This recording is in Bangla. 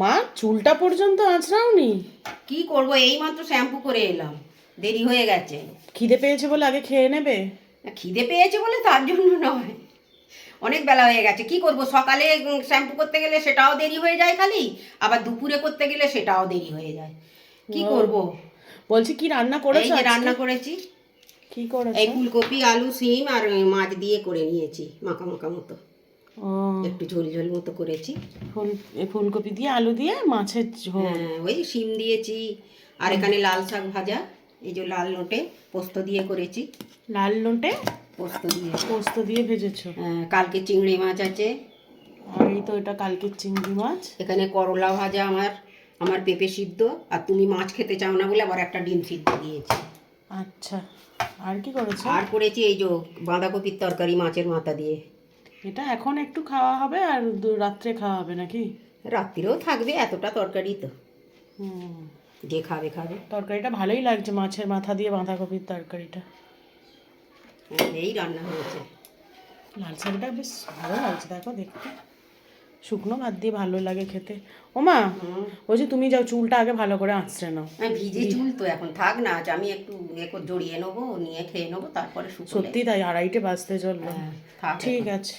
মা চুলটা পর্যন্ত আঁচড়াওনি? কি করব? এই মাত্র শ্যাম্পু করে এলাম। দেরি হয়ে গেছে। খিদে পেয়েছে বলে আগে খেয়ে নেবে? খিদে পেয়েছে বলে তার জন্য নয়। অনেক বেলা হয়ে গেছে। কি করব? সকালে শ্যাম্পু করতে গেলে সেটাও দেরি হয়ে যায় খালি। আবার দুপুরে করতে গেলে সেটাও দেরি হয়ে যায়। কি করব? বলছি কি রান্না এই করেছ রান্না করেছি। কি করেছ? এই ফুলকপি আলু সিম আর মাছ দিয়ে করে নিয়েছি মাখা মাখা মতো। একটু ঝোল ঝোল মতো করেছি। ফুল ফুলকপি দিয়ে আলু দিয়ে মাছের ঝোল। হ্যাঁ ওই শিম দিয়েছি আর এখানে লাল শাক ভাজা এই যে লাল নোটে পোস্ত দিয়ে করেছি। লাল নোটে পোস্ত দিয়ে। পোস্ত দিয়ে ভেজেছো? হ্যাঁ, কালকে চিংড়ি মাছ আছে। আর এই তো এটা কালকে চিংড়ি মাছ। এখানে করলা ভাজা আমার আমার পেঁপে সিদ্ধ আর তুমি মাছ খেতে চাও না বলে আবার একটা ডিম সিদ্ধ দিয়েছি। আচ্ছা আর কি করেছ? আর করেছি এই যে বাঁধাকপির তরকারি মাছের মাথা দিয়ে। এটা এখন একটু খাওয়া হবে আর রাত্রে খাওয়া হবে নাকি? রাত্রিরেও থাকবে এতটা তরকারি তো। যে খাবে খাবে। তরকারিটা ভালোই লাগছে মাছের মাথা দিয়ে বাঁধাকপির তরকারিটা। এই রান্না হয়েছে। লাল শাকটা বেশ ভালো লাগছে দেখো দেখতে। শুকনো ভাত দিয়ে ভালো লাগে খেতে। ওমা হুম। বলছি তুমি যাও চুলটা আগে ভালো করে আঁচড়ে নাও। হ্যাঁ, ভিজে চুল তো এখন থাক না আজ আমি একটু এ করে জড়িয়ে নেব নিয়ে খেয়ে নেব তারপরে সত্যি তাই আড়াইটে বাজতে চলল। হ্যাঁ, ঠিক আছে।